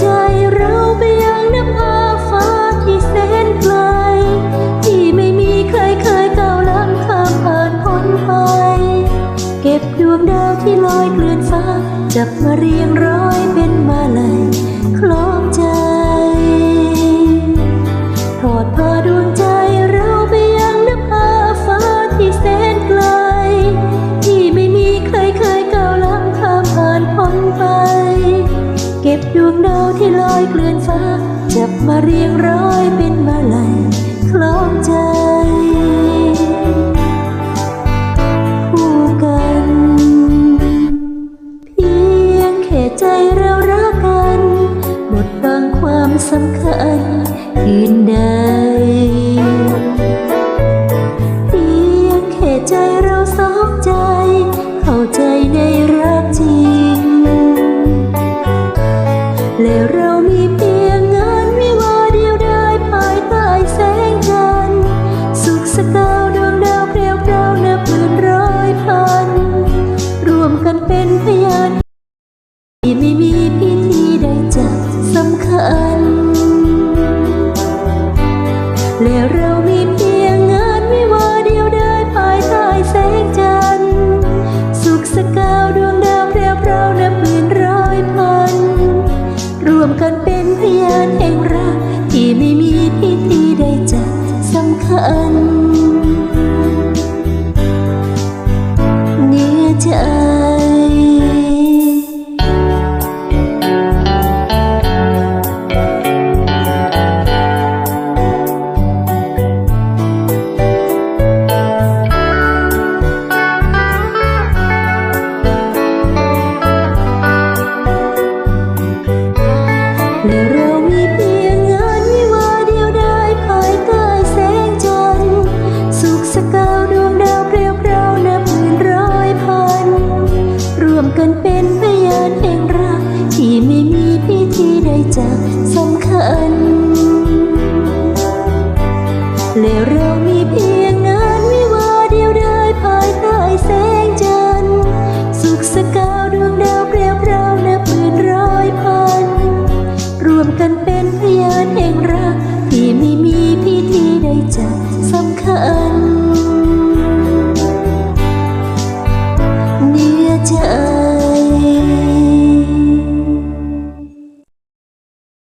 ใจเราไปยังนภาฟ้าที่แสนไกล ที่ไม่มีใครเคยก้าล้ำข้ามผ่านพ้ไป เก็บดวงดาวที่ลอยเกลื่อนฟ้า จับมาเรียงร้อยเป็นมาลัย ดาวที่ลอยเกลื่อนฟ้าจับมาเรียงร้อยเป็นมา และเรามีเพียงงานวิวาเดียวได้ภายใต้แสงจันทร์สุขสกาวดวงดาวเพรียวพราวนับหมื่นร้อยพันรวมกันเป็นพยานแห่งรักที่ไม่มีพิธีใดจะสำคัญ จะสำคัญ และเรามีเพียงงานวิวาเดียวได้ภายใต้แสงจันทร์ สุขสกาวดวงดาวเพรียวพราวนับหมื่นร้อยพัน รวมกันเป็นพยานแห่งรัก ที่ไม่มีพิธีใดจะสำคัญเนื้อใจ